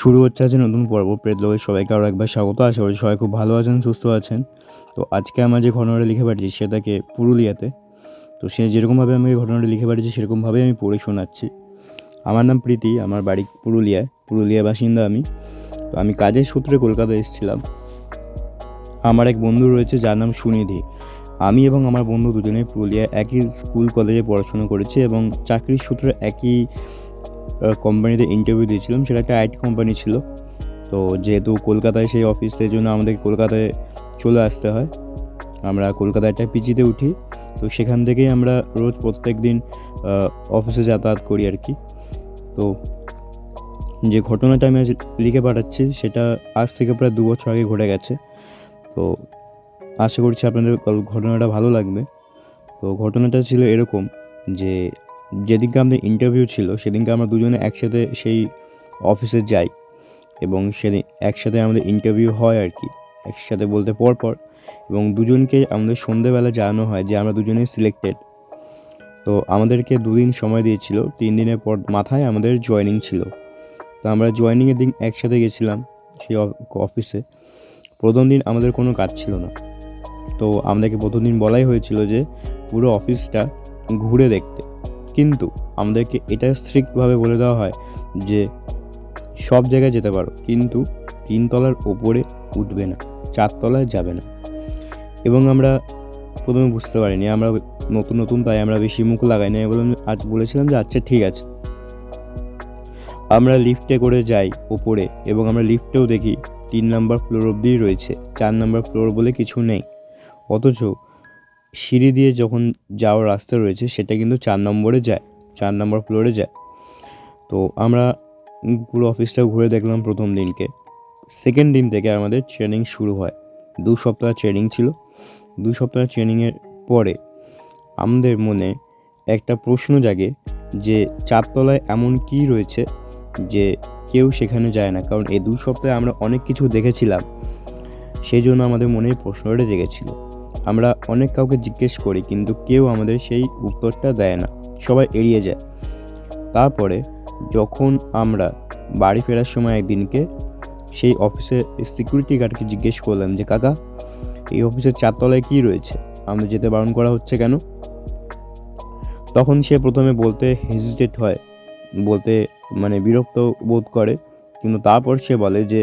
শুরু হচ্ছে আছে নতুন পর্ব। প্রেতলোকের সবাইকে আরও একবার স্বাগত। আশা করি সবাই খুব ভালো আছেন, সুস্থ আছেন। তো আজকে আমার যে ঘটনাটা লিখে পাঠিয়েছি সেটাকে পুরুলিয়াতে। তো সে যেরকমভাবে আমি ঘটনাটা লিখে পাঠিয়েছি, সেরকমভাবেই আমি পড়ে শোনাচ্ছি। আমার নাম প্রীতি, আমার বাড়ি পুরুলিয়ায়। পুরুলিয়া বাসিন্দা আমি। তো আমি কাজের সূত্রে কলকাতায় এসেছিলাম। আমার এক বন্ধু রয়েছে, যার নাম সুনিধি। আমি এবং আমার বন্ধু দুজনেই পুরুলিয়ায় একই স্কুল, কলেজে পড়াশোনা করেছি এবং চাকরির সূত্রে একই কোম্পানিতে ইন্টারভিউ দিয়েছিলাম। সেটা একটা আইটি কোম্পানি ছিল। তো যেহেতু কলকাতায় সেই অফিসের জন্য আমাদের কলকাতায় চলে আসতে হয়। আমরা কলকাতায় একটা পিজিতে উঠি। তো সেখান থেকেই আমরা রোজ প্রত্যেক দিন অফিসে যাতায়াত করি আর কি। তো যে ঘটনাটা আমি লিখে পাঠাচ্ছি, সেটা আজ থেকে প্রায় দু বছর আগে ঘটে গেছে। তো আশা করছি আপনাদের ঘটনাটা ভালো লাগবে। তো ঘটনাটা ছিল এরকম যে যেদিনকে আমাদের ইন্টারভিউ ছিল, সেদিনকে আমরা দুজনে একসাথে সেই অফিসে যাই এবং সেদিন একসাথে আমাদের ইন্টারভিউ হয় আর কি, একসাথে বলতে পর পর এবং দুজনকে আমাদের সন্ধেবেলা জানানো হয় যে আমরা দুজনেই সিলেক্টেড তো আমাদেরকে দুদিন সময় দিয়েছিল, তিন দিনের পর মাথায় আমাদের জয়েনিং ছিল। তো আমরা জয়েনিংয়ের দিন একসাথে গেছিলাম সেই অফ- অফিসে প্রথম দিন আমাদের কোনো কাজ ছিল না। তো আমাদেরকে প্রথম দিন বলাই হয়েছিল যে পুরো অফিসটা ঘুরে দেখতে। কিন্তু আমাদেরকে এটা স্ট্রিক্টভাবে বলে দেওয়া হয় যে সব জায়গায় যেতে পারো, কিন্তু তিনতলার ওপরে উঠবে না চারতলায় যাবে না। এবং আমরা প্রথমে বুঝতে পারিনি, আমরা নতুন নতুন তাই আমরা বেশি মুখ লাগাই না বললাম আজ বলেছিলাম যে আচ্ছা ঠিক আছে। আমরা লিফটে করে যাই ওপরে এবং আমরা লিফটেও দেখি তিন নাম্বার ফ্লোর অবধিই রয়েছে, চার নাম্বার ফ্লোর বলে কিছু নেই। অথচ সিঁড়ি দিয়ে যখন যাওয়ার রাস্তা রয়েছে, সেটা কিন্তু চার নম্বরে যায়, চার নম্বর ফ্লোরে যায়। তো আমরা পুরো অফিসটা ঘুরে দেখলাম প্রথম দিনকে। সেকেন্ড দিন থেকে আমাদের ট্রেনিং শুরু হয়। দু সপ্তাহ ট্রেনিং ছিল। দু সপ্তাহ ট্রেনিংয়ের পরে আমাদের মনে একটা প্রশ্ন জাগে যে, চারতলায় এমন কী রয়েছে যে, কেউ সেখানে যায় না? কারণ এই দু সপ্তাহে আমরা অনেক কিছু দেখেছিলাম। সেই জন্য আমাদের মনে প্রশ্নটা জেগেছিল। আমরা অনেক কাউকে জিজ্ঞেস করি, কিন্তু কেউ আমাদের সেই উত্তরটা দেয় না। সবাই এড়িয়ে যায়। তারপরে যখন আমরা বাড়ি ফেরার সময় একদিনকে সেই অফিসের সিকিউরিটি গার্ডকে জিজ্ঞেস করলাম যে, কাকা, এই অফিসের চারতলায় কী রয়েছে? আমাদের যেতে বারণ করা হচ্ছে কেন? তখন সে প্রথমে বলতে হেজিটেট হয়, বলতে মানে বিরক্ত বোধ করে। কিন্তু তারপর সে বলে যে,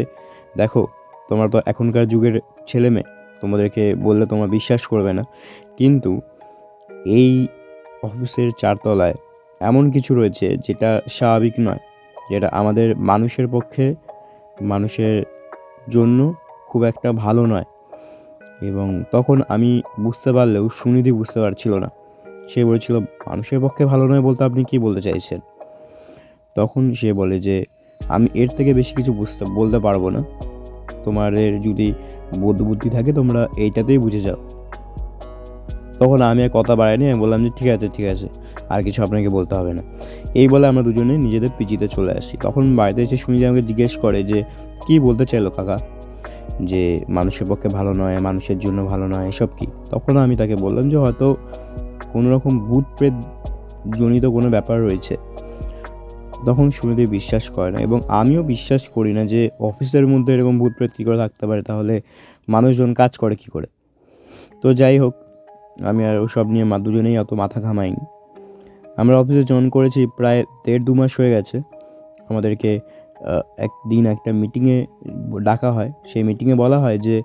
দেখো, তোমরা তো এখনকার যুগের ছেলে মেয়ে তোমাদেরকে বললে তোমরা বিশ্বাস করবে না। কিন্তু এই অফিসের চারতলায় এমন কিছু রয়েছে যেটা স্বাভাবিক নয়, যেটা আমাদের মানুষের পক্ষে, মানুষের জন্য খুব একটা ভালো নয়। এবং তখন আমি বুঝতে পারলেও সুনিধি বুঝতে পারছিল না। সে বলেছিল, মানুষের পক্ষে ভালো নয় বলতে আপনি কি বলতে চাইছেন? তখন সে বলে যে, আমি এর থেকে বেশি কিছু বুঝতে, বলতে পারব না। তোমাদের যদি বোধ বুদ্ধি থাকে, তোমরা এইটাতেই বুঝে যাও। তখন আমি আর কথা বাড়াইনি, আমি বললাম যে ঠিক আছে ঠিক আছে, আর কিছু আপনাকে বলতে হবে না। এই বলে আমরা দুজনে নিজেদের পিজিতে চলে আসি। তখন বাড়িতে এসে শুনি যে আমাকে জিজ্ঞেস করে যে, কি বলতে চাইলো কাকা? যে, মানুষের পক্ষে ভালো নয়, মানুষের জন্য ভালো নয়, এসব কি? তখন আমি তাকে বললাম যে, হয়তো কোনো রকম প্রেত জনিত কোনো ব্যাপার রয়েছে। তখন সুনিধি বিশ্বাস করে না এবং আমিও বিশ্বাস করি না যে অফিসের মধ্যে এরকম ভূত প্রেত কী করে থাকতে পারে, তাহলে মানুষজন কাজ করে কী করে? তো যাই হোক, আমি আর ওসব নিয়ে মা দুজনেই অত মাথা ঘামাইনি। আমরা অফিসে জয়েন করেছি প্রায় দেড় দু মাস হয়ে গেছে। আমাদেরকে একদিন একটা মিটিংয়ে ডাকা হয়। সেই মিটিংয়ে বলা হয় যে,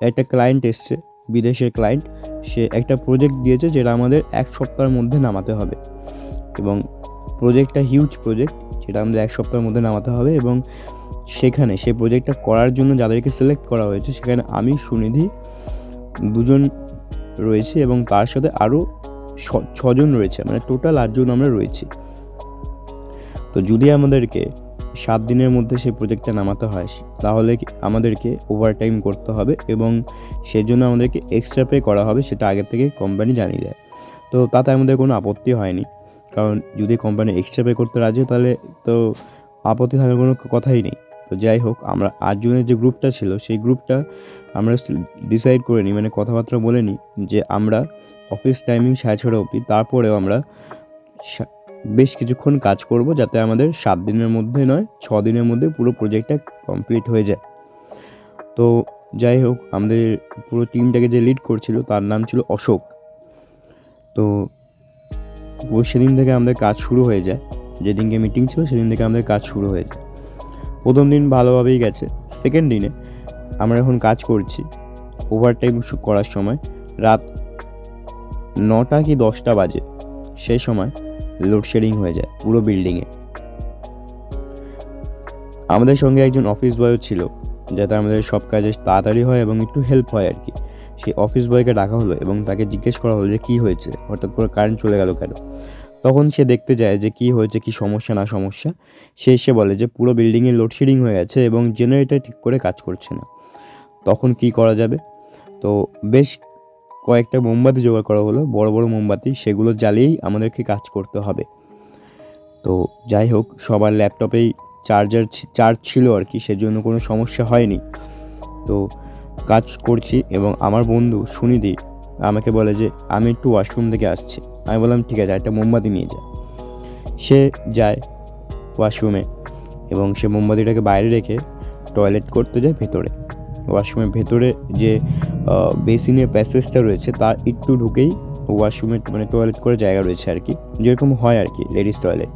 একটা ক্লায়েন্ট এসছে, বিদেশের ক্লায়েন্ট সে একটা প্রজেক্ট দিয়েছে যেটা আমাদের এক সপ্তাহের মধ্যে নামাতে হবে। এবং প্রজেক্টটা হিউজ প্রজেক্ট যেটা আমাদের এক সপ্তাহের মধ্যে নামাতে হবে এবং সেখানে সেই প্রজেক্টটা করার জন্য যাদেরকে সিলেক্ট করা হয়েছে, সেখানে আমি, সুনিধি দুজন রয়েছে এবং তার সাথে আরও ছজন রয়েছে মানে টোটাল আটজন আমরা রয়েছি। তো যদি আমাদেরকে সাত দিনের মধ্যে সেই প্রজেক্টটা নামাতে হয়, তাহলে আমাদেরকে ওভারটাইম করতে হবে এবং সেজন্য আমাদেরকে এক্সট্রা পে করা হবে, সেটা আগে থেকে কোম্পানি জানিয়ে দেয়। তো তাতে আমাদের কোনো আপত্তি হয়নি। কারণ যদি কোম্পানি এক্সট্রা পে করতে রাজি তাহলে তো আপত্তি থাকার কোনো কথাই নেই। তো যাই হোক, আমরা আটজনের যে গ্রুপটা ছিল, সেই গ্রুপটা আমরা ডিসাইড করে নিই মানে কথাবার্তা বলে নিই যে আমরা অফিস টাইমিং সাড়ে ছটা অবধি, তারপরেও আমরা বেশ কিছুক্ষণ কাজ করব যাতে আমাদের সাত দিনের মধ্যে নয়, ছ দিনের মধ্যে পুরো প্রজেক্টটা কমপ্লিট হয়ে যায়। তো যাই হোক, আমাদের পুরো টিমটাকে যে লিড করছিল, তার নাম ছিল অশোক। তো ও সেদিন থেকে আমাদের কাজ শুরু হয়ে যায়। যেদিনকে মিটিং ছিল সেদিন থেকে আমাদের কাজ শুরু হয়ে যায়। প্রথম দিন ভালোভাবেই গেছে। সেকেন্ড দিনে আমরা এখন কাজ করছি ওভারটাইম করার সময়। রাত নটা কি দশটা বাজে। সেই সময় লোডশেডিং হয়ে যায় পুরো বিল্ডিংয়ে আমাদের সঙ্গে একজন অফিস বয়ও ছিল, যাতে আমাদের সব কাজে তাড়াতাড়ি হয় এবং একটু হেল্প হয় আর কি। সেই অফিস বয়কে ডাকা হলো এবং তাকে জিজ্ঞেস করা হলো যে, কী হয়েছে? হঠাৎ করে কারেন্ট চলে গেল কেন? তখন সে দেখতে যায় যে, কী হয়েছে? কী সমস্যা? না সমস্যা? সে এসে বলে যে, পুরো বিল্ডিংয়ে লোডশেডিং হয়ে গেছে এবং জেনারেটর ঠিক করে কাজ করছে না। তখন কি করা যাবে? তো বেশ কয়েকটা মোমবাতি জোগাড় করা হলো, বড় বড় মোমবাতি, সেগুলো জ্বালিয়েই আমাদেরকে কাজ করতে হবে। তো যাই হোক, সবার ল্যাপটপেই চার্জার চার্জ ছিল আর কি, সেজন্য কোনো সমস্যা হয়নি। তো কাজ করছি এবং আমার বন্ধু সুনিধি আমাকে বলে যে, আমি একটু ওয়াশরুম থেকে আসছি। আমি বললাম, ঠিক আছে, একটা মোমবাতি নিয়ে যা। সে যায় ওয়াশরুমে এবং সে মোমবাতিটাকে বাইরে রেখে টয়লেট করতে যায় ভেতরে। ওয়াশরুমের ভেতরে যে বেসিনের প্যাসেজটা রয়েছে, তার একটু ঢুকেই ওয়াশরুমের মানে টয়লেট করে জায়গা রয়েছে আর কি। যেরকম হয় আর কি, লেডিস টয়লেট।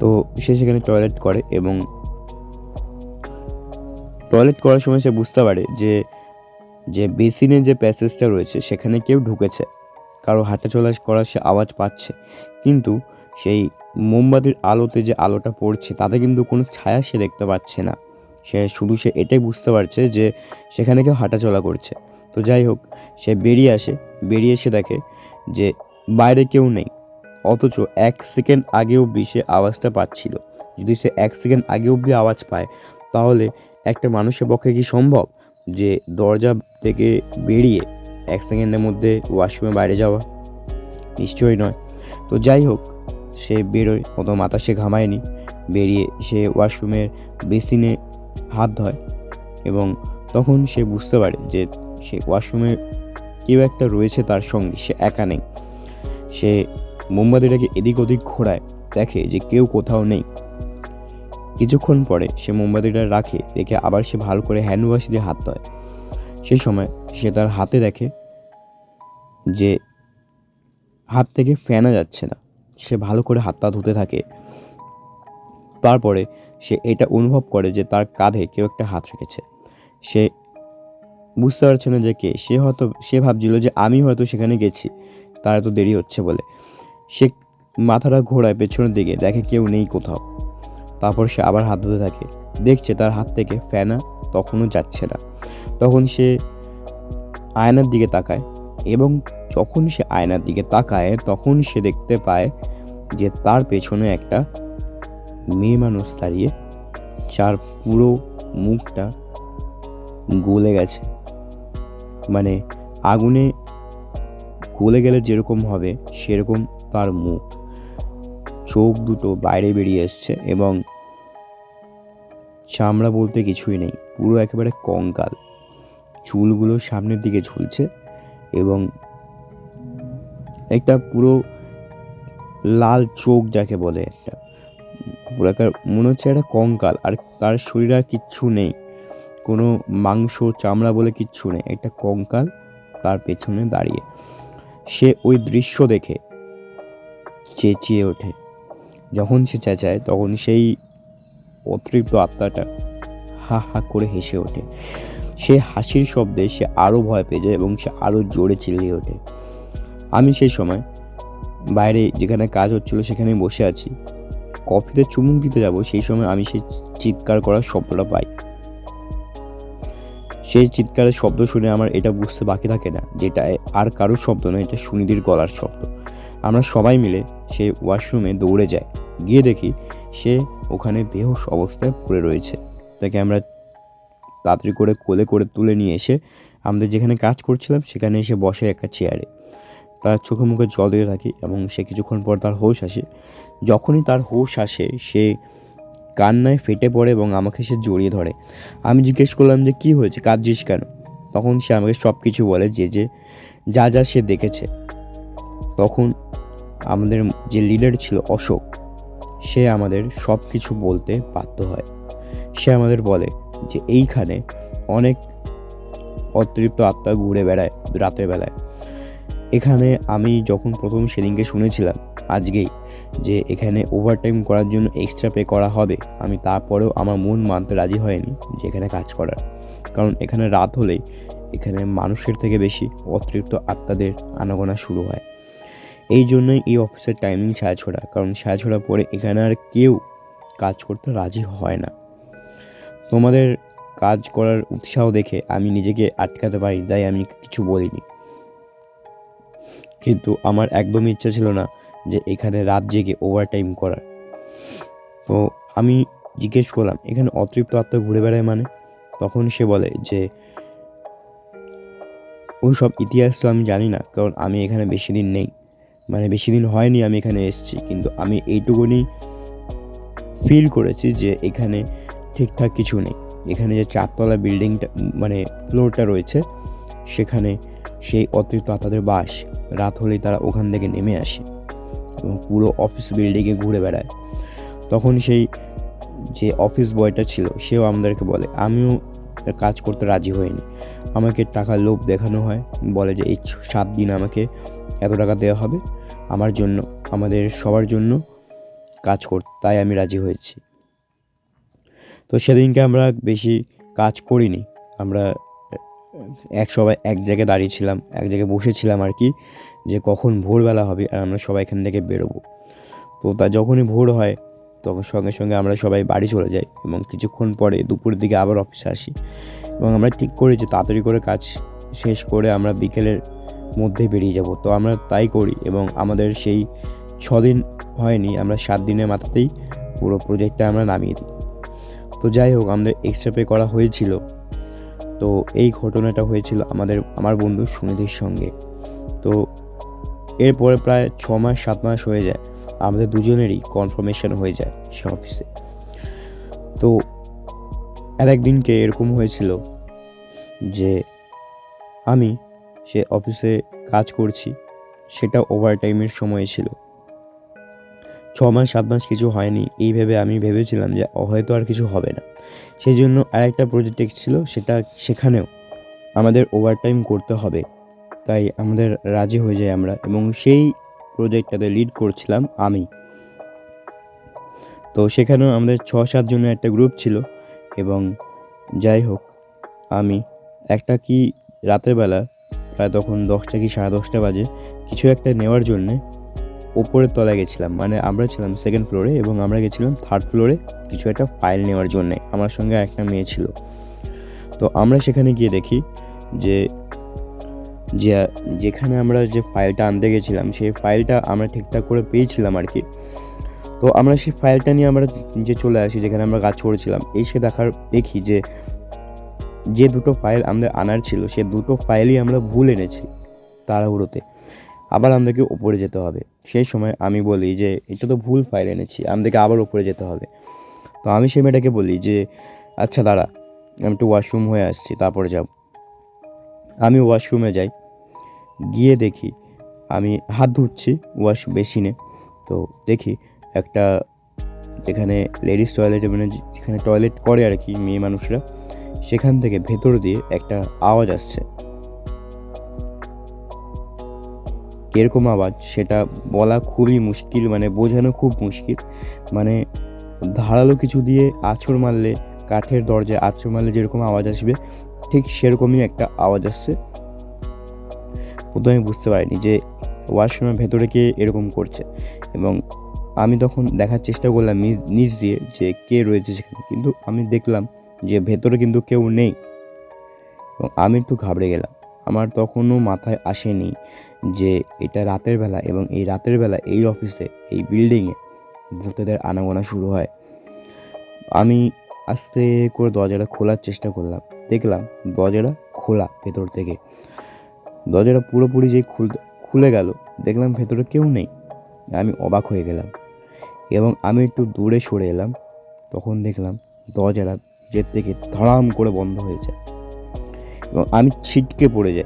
তো সে সেখানে টয়লেট করে এবং টয়লেট করার সময় সে বুঝতে পারে যে যে বেসিনের যে প্যাসেজটা রয়েছে সেখানে কেউ ঢুকেছে। কারও হাঁটা চলা করার সে আওয়াজ পাচ্ছে। কিন্তু সেই মোমবাতির আলোতে যে আলোটা পড়ছে, তাতে কিন্তু কোনো ছায়া সে দেখতে পাচ্ছে না। সে শুধু সে এটাই বুঝতে পারছে যে, সেখানে কেউ হাঁটাচলা করছে। তো যাই হোক, সে বেরিয়ে আসে। বেরিয়ে এসে দেখে যে, বাইরে কেউ নেই। অথচ এক সেকেন্ড আগে অবধি সে আওয়াজটা পাচ্ছিল। যদি সে এক সেকেন্ড আগে অবধি আওয়াজ পায় তাহলে একটা মানুষের পক্ষে কি সম্ভব যে দরজা থেকে বেরিয়ে এক সেকেন্ডের মধ্যে ওয়াশরুমে বাইরে যাওয়া? নিশ্চয়ই নয়। তো যাই হোক, সে বেরোয় অত মাথা সে ঘামায়নি। বেরিয়ে সে ওয়াশরুমের বেসিনে হাত ধয় এবং তখন সে বুঝতে পারে যে সে ওয়াশরুমে কেউ একটা রয়েছে তার সঙ্গে, সে একা নেই। সে মোমবাতিটাকে এদিক ওদিক ঘোরায়, দেখে যে কেউ কোথাও নেই। কিছুক্ষণ পরে সে মোমবাতিটা রাখে, রেখে আবার সে ভালো করে হ্যান্ড ওয়াশ দিয়ে হাত ধয়। সেই সময় সে তার হাতে দেখে যে হাত থেকে ফেনা যাচ্ছে না। সে ভালো করে হাতটা ধুতে থাকে। তারপরে সে এটা অনুভব করে যে তার কাঁধে কেউ একটা হাত রেখেছে। সে বুঝতে পারছে না যে কে। সে হয়তো, সে ভাবছিল যে আমি হয়তো সেখানে গেছি। তার এত দেরি হচ্ছে বলে। সে মাথাটা ঘোরায় পেছনের দিকে, দেখে কেউ নেই কোথাও। তারপর সে আবার হাত ধুতে থাকে। দেখছে তার হাত থেকে ফ্যানা তখনও যাচ্ছে না। তখন সে আয়নার দিকে তাকায় এবং যখন সে আয়নার দিকে তাকায়, তখন সে দেখতে পায় যে তার পেছনে একটা মেয়ে মানুষ দাঁড়িয়ে, যার পুরো মুখটা গলে গেছে। মানে আগুনে গলে গেলে যেরকম হবে, সেরকম তার মুখ। চোখ দুটো বাইরে বেরিয়ে এসছে এবং চামড়া বলতে কিছুই নেই, পুরো একেবারে কঙ্কাল। চুলগুলো সামনের দিকে ঝুলছে এবং একটা পুরো লাল চোখ যাকে বলে একটা। পুরো একটা মনে হচ্ছে একটা কঙ্কাল, আর তার শরীরে আর কিচ্ছু নেই। কোনো মাংস, চামড়া বলে কিচ্ছু নেই, একটা কঙ্কাল তার পেছনে দাঁড়িয়ে। সে ওই দৃশ্য দেখে চেঁচিয়ে ওঠে। যখন সে চেঁচায়, তখন সেই অতৃপ্ত আত্মাটা হা হা করে হেসে ওঠে। সে হাসির শব্দে সে আরও ভয় পেয়ে যায় এবং সে আরও জোরে চিল্লিয়ে ওঠে। আমি সেই সময় বাইরে যেখানে কাজ হচ্ছিল সেখানে বসে আছি। কফিতে চুমুক দিতে যাব, সেই সময় আমি সেই চিৎকার করার শব্দটা পাই। সেই চিৎকারের শব্দ শুনে আমার এটা বুঝতে বাকি থাকে না, যেটা আর কারোর শব্দ নয়, এটা সুনিধির গলার শব্দ। আমরা সবাই মিলে সেই ওয়াশরুমে দৌড়ে যাই। গিয়ে দেখি সে ওখানে বেহোশ অবস্থায় পড়ে রয়েছে। তাকে আমরা তাড়াতাড়ি করে কোলে করে তুলে নিয়ে এসে আমাদের যেখানে কাজ করছিলাম সেখানে এসে বসে একটা চেয়ারে। তার চোখে মুখে জল দিয়ে থাকি এবং সে কিছুক্ষণ পর তার হোশ আসে। যখনই তার হোশ আসে, সে কান্নায় ফেটে পড়ে এবং আমাকে সে জড়িয়ে ধরে। আমি জিজ্ঞেস করলাম যে, কী হয়েছে? কাঁদছিস কেন? তখন সে আমাকে সব কিছু বলে যে যে, যা যা সে দেখেছে। তখন আমাদের যে লিডার ছিল অশোক সে আমাদের সব কিছু বলতে বাধ্য হয়। সে আমাদের বলে যে এইখানে অনেক অতৃপ্ত আত্মা ঘুরে বেড়ায় রাতের বেলায়। এখানে আমি যখন প্রথম সেদিনকে শুনেছিলাম, আজকেই, যে এখানে ওভারটাইম করার জন্য এক্সট্রা পে করা হবে, আমি তারপরেও আমার মন মানতে রাজি হয়নি যে এখানে কাজ করার। কারণ এখানে রাত হলেই এখানে মানুষের থেকে বেশি অতৃপ্ত আত্মাদের আনাগোনা শুরু হয়। এই জন্যই এই অফিসের টাইমিং ছায়াছড়া কারণ ছায়াছড়া পরে এখানে আর কেউ কাজ করতে রাজি হয় না। তোমাদের কাজ করার উৎসাহ দেখে আমি নিজেকে আটকাতে পারি, তাই আমি কিছু বলিনি। কিন্তু আমার একদমই ইচ্ছা ছিল না যে এখানে রাত জেগে ওভারটাইম করার। তো আমি জিজ্ঞেস করলাম, এখানে অতৃপ্ত আত্মা ঘুরে বেড়ায় মানে? তখন সে বলে যে ওই সব ইতিহাস তো আমি জানি না, কারণ আমি এখানে বেশি দিন নেই। মানে বেশি দিন হয়নি আমি এখানে এসেছি, কিন্তু আমি এইটুকুনি ফিল করেছি যে এখানে ঠিকঠাক কিছু নেই। এখানে যে চারতলা বিল্ডিংটা মানে ফ্লোরটা রয়েছে, সেখানে সেই অতিরিক্ত আত্মাদের বাস রাত হলেই তারা ওখান থেকে নেমে আসে এবং পুরো অফিস বিল্ডিংয়ে ঘুরে বেড়ায়। তখন সেই যে অফিস বয়টা ছিল, সেও আমাদেরকে বলে, আমিও কাজ করতে রাজি হইনি আমাকে টাকার লোভ দেখানো হয়, বলে যে এই সাত দিন আমাকে এত টাকা দেওয়া হবে, আমার জন্য, আমাদের সবার জন্য কাজ করতে, তাই আমি রাজি হয়েছি। তো সেদিনকে আমরা বেশি কাজ করিনি। আমরা এক সবাই এক জায়গায় দাঁড়িয়েছিলাম এক জায়গায় বসেছিলাম আর কি, যে কখন ভোরবেলা হবে আর আমরা সবাই এখান থেকে বেরোবো। তো তা যখনই ভোর হয় তখন সঙ্গে সঙ্গে আমরা সবাই বাড়ি চলে যাই এবং কিছুক্ষণ পরে দুপুরের দিকে আবার অফিসে আসি। এবং আমরা ঠিক করি যে তাড়াতাড়ি করে কাজ শেষ করে আমরা বিকেলের মধ্যে বেরিয়ে যাব। তো আমরা তাই করি এবং আমাদের সেই ছ দিন হয়নি, আমরা সাত দিনের মাথাতেই পুরো প্রজেক্টটা আমরা নামিয়ে দিই। তো যাই হোক, আমাদের এক্সট্রা পে করা হয়েছিল। তো এই ঘটনাটা হয়েছিল আমাদের, আমার বন্ধু সুনিধির সঙ্গে। তো এরপরে প্রায় ছ মাস সাত মাস হয়ে যায়। আমাদের দুজনেরই কনফার্মেশন হয়ে যায় সে অফিসে তো আর একদিনকে এরকম হয়েছিল যে আমি সে অফিসে কাজ করছি, সেটা ওভার টাইমের সময় ছিল। ছ মাস, সাত মাস কিছু হয়নি, এই ভেবে আমি ভেবেছিলাম যে হয়তো আর কিছু হবে না। সেই জন্য আরেকটা প্রজেক্ট ছিল সেটা সেখানেও আমাদের ওভারটাইম করতে হবে, তাই আমাদের রাজি হয়ে যাই আমরা। এবং সেই প্রজেক্টটাতে লিড করছিলাম আমি। তো সেখানেও আমাদের ছ সাত জনের একটা গ্রুপ ছিল এবং যাই হোক, আমি একটা কি রাতের বেলা প্রায় তখন দশটা কি সাড়ে দশটা বাজে কিছু একটা নেওয়ার জন্যে ওপরের তলায় গেছিলাম। মানে আমরা ছিলাম সেকেন্ড ফ্লোরে এবং আমরা গেছিলাম থার্ড ফ্লোরে কিছু একটা ফাইল নেওয়ার জন্যে। আমার সঙ্গে একটা মেয়ে ছিল। তো আমরা সেখানে গিয়ে দেখি যে যে, যেখানে আমরা যে ফাইলটা আনতে গেছিলাম, সেই ফাইলটা আমরা ঠিকঠাক করে পেয়েছিলাম আর কি। তো আমরা সেই ফাইলটা নিয়ে আমরা যে চলে আসি, যেখানে আমরা কাজ করেছিলাম, এসে দেখার, দেখি যে যে দুটো ফাইল আমাদের আনার ছিল, সে দুটো ফাইলই আমরা ভুল এনেছি তাড়াহুড়োতে। আবার আমাদেরকে ওপরে যেতে হবে। সেই সময় আমি বলি যে, এটা তো ভুল ফাইল এনেছি, আমাদেরকে আবার ওপরে যেতে হবে। তো আমি সেই মেয়েটাকে বলি যে আচ্ছা দাঁড়া, আমি একটু ওয়াশরুম হয়ে আসছি, তারপরে যাব। আমি ওয়াশরুমে যাই। গিয়ে দেখি আমি হাত ধুচ্ছি ওয়াশ বেসিনে তো দেখি একটা যেখানে লেডিস টয়লেট মানে যেখানে টয়লেট করে আর কি মেয়ে মানুষরা, সেখান থেকে ভেতর দিয়ে একটা আওয়াজ আসছে। কীরকম আওয়াজ? সেটা বলা খুবই মুশকিল মানে বোঝানো খুব মুশকিল। মানে ধারালো কিছু দিয়ে আছড় মারলে, কাঠের দরজায় আছড় মারলে যেরকম আওয়াজ আসবে, ঠিক সেরকমই একটা আওয়াজ আসছে। প্রথমে বুঝতে পারিনি যে ওয়াশরুমের ভেতরে কে এরকম করছে। এবং আমি তখন দেখার চেষ্টা করলাম নিজ নিচ দিয়ে যে কে রয়েছে সেখানে। কিন্তু আমি দেখলাম যে ভেতরে কিন্তু কেউ নেই। এবং আমি একটু ঘাবড়ে গেলাম। আমার তখনও মাথায় আসেনি যে এটা রাতের বেলা এবং এই রাতের বেলা এই অফিসে, এই বিল্ডিংয়ে ভূতেদের আনাগোনা শুরু হয়। আমি আস্তে করে দরজাটা খোলার চেষ্টা করলাম। দেখলাম দরজাটা খোলা ভেতর থেকে। দরজাটা পুরোপুরি যেই খুল গেল, দেখলাম ভেতরে কেউ নেই। আমি অবাক হয়ে গেলাম এবং আমি একটু দূরে সরে এলাম। তখন দেখলাম দরজাটা নিজের থেকে ধড়াম করে বন্ধ হয়ে যায় এবং আমি ছিটকে পড়ে যাই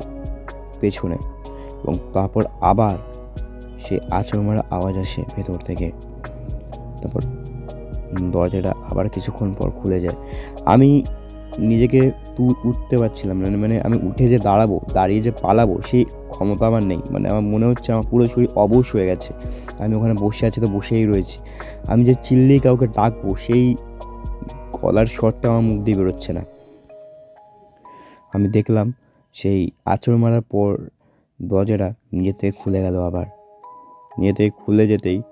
পেছনে এবং তারপর আবার সে আচর মারা আওয়াজ আসে ভেতর থেকে। তারপর দরজাটা আবার কিছুক্ষণ পর খুলে যায়। আমি নিজেকে উঠতে পারছিলাম না। মানে আমি উঠে যে দাঁড়াবো, দাঁড়িয়ে যে পালাবো, সেই ক্ষমতা আমার নেই। মানে আমার মনে হচ্ছে আমার পুরো শরীর অবশ হয়ে গেছে। আমি ওখানে বসে আছি তো বসেই রয়েছি। আমি যে চিল্লেই কাউকে ডাকবো, সেই গলার স্বরটা আমার মুখ দিয়ে বেরোচ্ছে না। আমি দেখলাম সেই আঁচড় মারার পর দরজাটা নিজে থেকে খুলে গেল আবার। নিজে থেকে খুলে যেতেই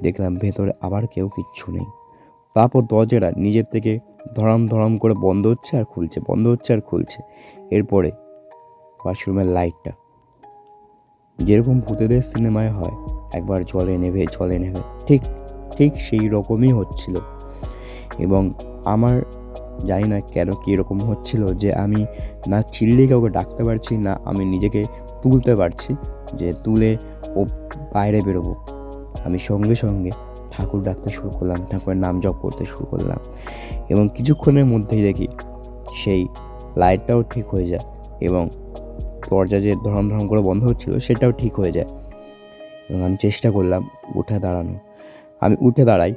দেখলাম ভেতরে আবার কেউ কিচ্ছু নেই। তারপর দরজাটা নিজের থেকে ধরাম ধরাম করে বন্ধ হচ্ছে আর খুলছে, বন্ধ হচ্ছে আর খুলছে। এরপরে ওয়াশরুমের লাইটটা। যেরকম ভূতেদের সিনেমায় হয়, একবার জলে নেভে জলে নেভে। ঠিক ঠিক সেই রকমই হচ্ছিল। এবং আমার জানি না কেন কীরকম হচ্ছিল যে আমি না চিল্লি কাউকে ডাকতে পারছি, না আমি নিজেকে তুলতে পারছি, যে তুলে ও বাইরে বেরোবো। আমি সঙ্গে সঙ্গে ঠাকুর ডাকতে শুরু করলাম, ঠাকুরের নাম জপ করতে শুরু করলাম এবং কিছুক্ষণের মধ্যেই দেখি সেই লাইটটাও ঠিক হয়ে যায় এবং দরজা যে ধরম ধরম করে বন্ধ হচ্ছিল সেটাও ঠিক হয়ে যায়। এবং আমি চেষ্টা করলাম উঠে দাঁড়ানো আমি উঠে দাঁড়াই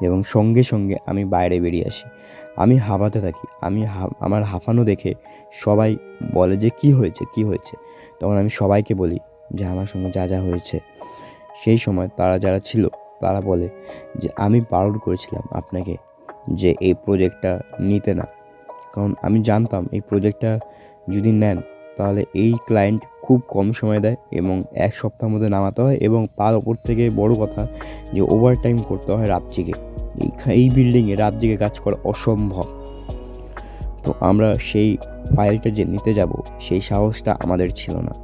এবং সঙ্গে সঙ্গে আমি বাইরে বেরিয়ে আসি। আমি হাঁপাতে থাকি। আমি আমার হাঁপানো দেখে সবাই বলে যে, কি হয়েছে? কি হয়েছে? তখন আমি সবাইকে বলি যে, আমার সঙ্গে যা যা হয়েছে। সেই সময় তারা যারা ছিল, তারা বলে যে, আমি বারণ করেছিলাম আপনাকে যে এই প্রজেক্টটা নিতে না। কারণ আমি জানতাম এই প্রজেক্টটা যদি নেন, তাহলে এই ক্লায়েন্ট খুব কম সময় দেয় এবং এক সপ্তাহের মধ্যে নামাতে হয় এবং তার ওপর থেকে বড় কথা যে ওভার টাইম করতে হয় রাত জেগে। এই বিল্ডিংয়ে রাত জেগে কাজ করা অসম্ভব। তো আমরা সেই ফাইলটা যে নিতে যাব, সেই সাহসটা আমাদের ছিল না।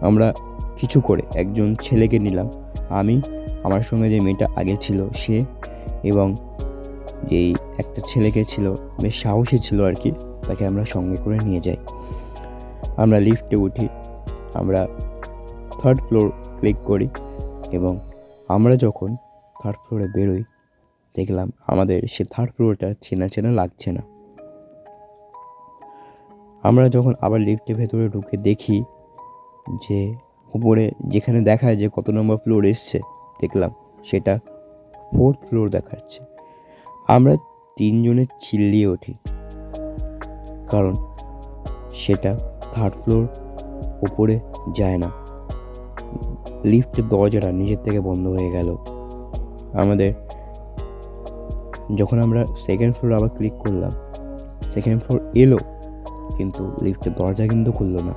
আমরা কিছু করে একজন ছেলেকে নিলাম। আমি, আমার সঙ্গে যে মেয়েটা আগে ছিল সে এবং এই একটা ছেলেকে ছিল, বেশ সাহসী ছিল আর কি, তাকে আমরা সঙ্গে করে নিয়ে যাই। আমরা লিফটে উঠি, আমরা থার্ড ফ্লোর ক্লিক করি এবং আমরা যখন থার্ড ফ্লোরে বেরোই, দেখলাম আমাদের সে থার্ড ফ্লোরটা চেনা চেনা লাগছে না। আমরা যখন আবার লিফটের ভেতরে ঢুকে দেখি যে উপরে যেখানে দেখায় যে কত নম্বর ফ্লোর এসছে, দেখলাম সেটা ফোর্থ ফ্লোর দেখাচ্ছে। আমরা তিনজনে চিল্লিয়ে উঠি, কারণ সেটা থার্ড ফ্লোর ওপরে যায় না। লিফটের দরজাটা নিজের থেকে বন্ধ হয়ে গেল। আমাদের যখন আমরা সেকেন্ড ফ্লোর আবার ক্লিক করলাম সেকেন্ড ফ্লোর এলো, কিন্তু লিফটের দরজা কিন্তু খুললো না।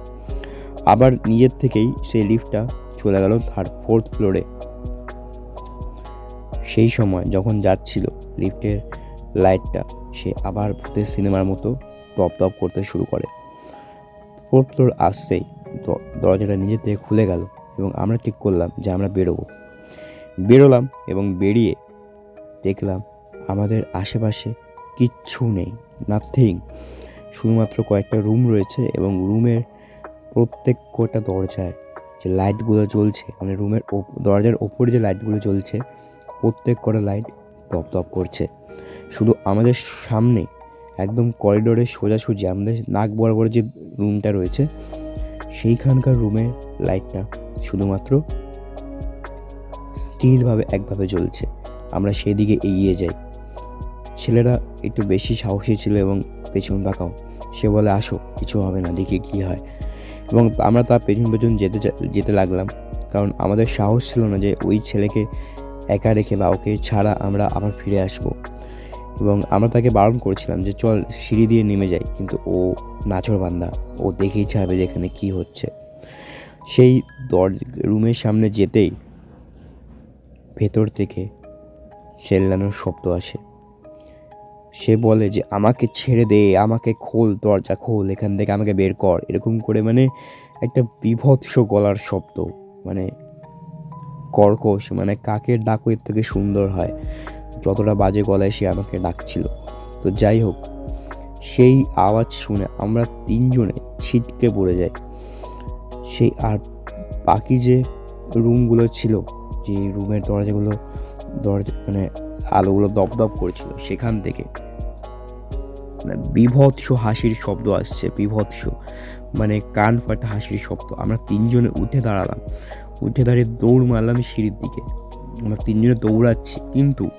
আবার নিজের থেকেই সেই লিফটটা চলে গেল থার্ড ফোর্থ ফ্লোরে সেই সময় যখন যাচ্ছিল লিফটের লাইটটা, সে আবার ভূতের সিনেমার মতো টপ টপ করতে শুরু করে। ফোর্থ ফ্লোর আসতেই দরজাটা নিজের থেকে খুলে গেল এবং আমরা ঠিক করলাম যে আমরা বেরোবো। বেরোলাম এবং বেরিয়ে দেখলাম আমাদের আশেপাশে কিচ্ছু নেই নাথিং শুধুমাত্র কয়েকটা রুম রয়েছে এবং রুমের প্রত্যেক কটা দরজায় যে লাইটগুলো জ্বলছে মানে রুমের দরজার ওপরে যে লাইটগুলো জ্বলছে, প্রত্যেক কটা লাইট টপ টপ করছে। শুধু আমাদের সামনে একদম করিডোরে সোজাসুজি আমাদের নাক বরাবর যে রুমটা রয়েছে, সেইখানকার রুমের লাইটটা শুধুমাত্র স্থিরভাবে একভাবে জ্বলছে। আমরা সেই দিকে এগিয়ে যাই। ছেলেরা একটু বেশি সাহসী ছিল এবং পেছন বাঁকাও সে বলে, আসো, কিছু হবে না, দেখি কী হয়। এবং আমরা তার পেছন পেছন যেতে যেতে লাগলাম। কারণ আমাদের সাহস ছিল না যে ওই ছেলেকে একা রেখে বা ওকে ছাড়া আমরা আবার ফিরে আসব। এবং আমরা তাকে বারণ করেছিলাম যে, চল সিঁড়ি দিয়ে নেমে যাই। কিন্তু ও নাচর বান্দা ও দেখেই ছাড়বে যে এখানে কী হচ্ছে। সেই দর, রুমের সামনে যেতেই ভেতর থেকে চেল্লানোর শব্দ আসে। সে বলে যে, আমাকে ছেড়ে দে, আমাকে খোল, দরজা খোল, এখান থেকে আমাকে বের কর। এরকম করে মানে একটা বিভৎস গলার শব্দ মানে কর্কশ মানে কাকের ডাকও এর থেকে সুন্দর হয়। যতটা বাজে গলায় সে আমাকে ডাকছিল। তো যাই হোক, সেই আওয়াজ শুনে আমরা তিনজনে ছিটকে পড়ে যাই। সেই আর বাকি যে রুমগুলো ছিল, যে রুমের দরজাগুলো, দরজা মানে আলোগুলো দপদপ করেছিল সেখান থেকে। মানে বিভৎস হাসির শব্দ আসছে, বিভৎস। মানে কান ফাটা হাসির শব্দ। আমরা তিনজনে উঠে দাঁড়ালাম। উঠে দাঁড়িয়ে দৌড় মারলাম সিঁড়ির দিকে। আমরা তিনজনে দৌড়াচ্ছি, কিন্তু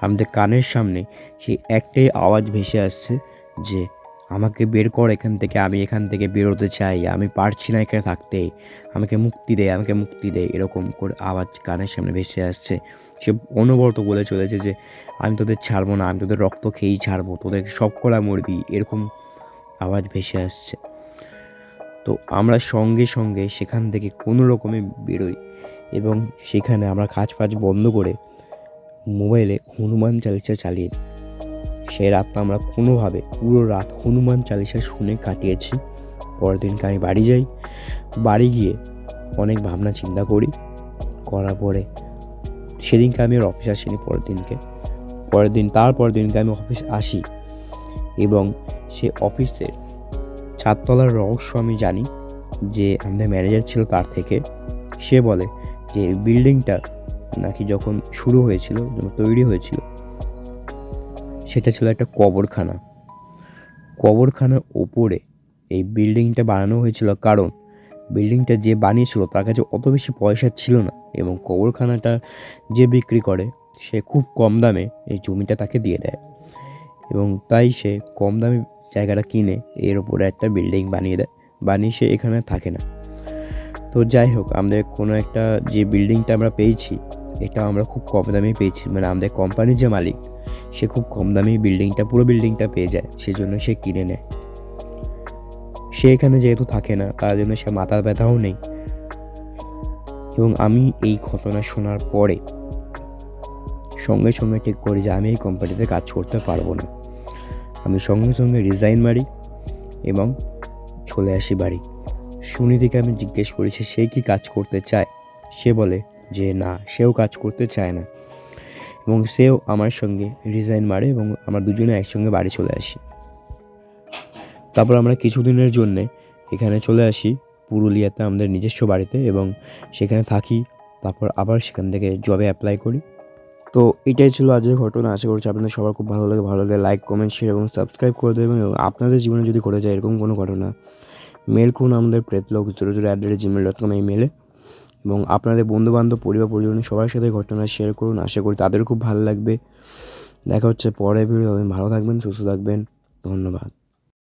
আমাদের কানের সামনে সেই একটাই আওয়াজ ভেসে আসছে যে আমাকে বের কর এখান থেকে, আমি এখান থেকে বেরোতে চাই, আমি পারছি না এখানে থাকতে আমাকে মুক্তি দে, আমাকে মুক্তি দে, এরকম করে আওয়াজ কানের সামনে ভেসে আসছে সে অনবরত বলে চলেছে যে, আমি তোদের ছাড়বো না, আমি তোদের রক্ত খেয়েই ছাড়বো, তোদের সব করা মরবি, এরকম আওয়াজ ভেসে আসছে তো আমরা সঙ্গে সঙ্গে সেখান থেকে কোনো রকমে বেরোই এবং সেখানে আমরা কাজ ফাজ বন্ধ করে মোবাইলে হনুমান চালিসা চালিয়ে দিই। সেই রাতটা আমরা কোনোভাবে পুরো রাত হনুমান চালিসা শুনে কাটিয়েছি। পরের দিনকে আমি বাড়ি যাই। বাড়ি গিয়ে অনেক ভাবনা চিন্তা করি। করার পরে সেদিনকে আমি আর অফিস আসিনি পরের দিনকে। পরের দিন তারপর দিনকে আমি অফিস আসি এবং সে অফিসের চারতলার রহস্য আমি জানি। যে আমাদের ম্যানেজার ছিল তার থেকে। সে বলে যে বিল্ডিংটা নাকি যখন শুরু হয়েছিল তৈরি হয়েছিল সেটা ছিল একটা কবরখানা। কবরখানার ওপরে এই বিল্ডিংটা বানানো হয়েছিল কারণ বিল্ডিংটা যে বানিয়েছিল তার কাছে অত বেশি পয়সা ছিল না এবং কবরখানাটা যে বিক্রি করে সে খুব কম দামে এই জমিটা তাকে দিয়ে দেয় এবং তাই সে কম দামে জায়গাটা কিনে এর ওপরে একটা বিল্ডিং বানিয়ে দেয়, বানিয়ে সে এখানে থাকে না। তো যাই হোক, আমাদের কোনো একটা যে বিল্ডিংটা আমরা পেয়েছি এটা আমরা খুব কম দামে পেয়েছি। মানে আমাদের কোম্পানির যে মালিক সে খুব কম দামে বিল্ডিংটা পুরো বিল্ডিংটা পেয়ে যায়, সেজন্য সে কিনে নেয়। সে এখানে যেহেতু থাকে না, তার জন্য সে মাথার ব্যথাও নেই। এবং আমি এই ঘটনা শোনার পরে সঙ্গে সঙ্গে ঠিক করি যে আমি এই কোম্পানিতে কাজ করতে পারব না। আমি সঙ্গে সঙ্গে রিজাইন মারি এবং চলে আসি বাড়ি। সুনীতিকে আমি জিজ্ঞেস করেছি সে কি কাজ করতে চায়? সে বলে যে, না, সেও কাজ করতে চায় না। এবং সেও আমার সঙ্গে রিজাইন মারে এবং আমরা দুজনে একসঙ্গে বাড়ি চলে আসি। তারপর আমরা কিছুদিনের জন্যে এখানে চলে আসি পুরুলিয়াতে আমাদের নিজস্ব বাড়িতে এবং সেখানে থাকি, তারপর আবার সেখান থেকে জবে অ্যাপ্লাই করি। তো এটাই ছিল আজকের ঘটনা। আশা করছি আপনাদের সবার খুব ভালো লাগে। ভালো লাগে লাইক কমেন্ট শেয়ার এবং সাবস্ক্রাইব করে দেবেন এবং আপনাদের জীবনে যদি ঘটে যায় এরকম কোনো ঘটনা মেল করুন আমাদের Pretlok zero zero at the rate gmail dot com এই মেলে এবং আপনাদের বন্ধুবান্ধব, পরিবার পরিজন সবার সাথে ঘটনা শেয়ার করুন। আশা করি তাদের খুব ভালো লাগবে। দেখা হচ্ছে পরে ভিডিও ভালো থাকবেন, সুস্থ থাকবেন। ধন্যবাদ।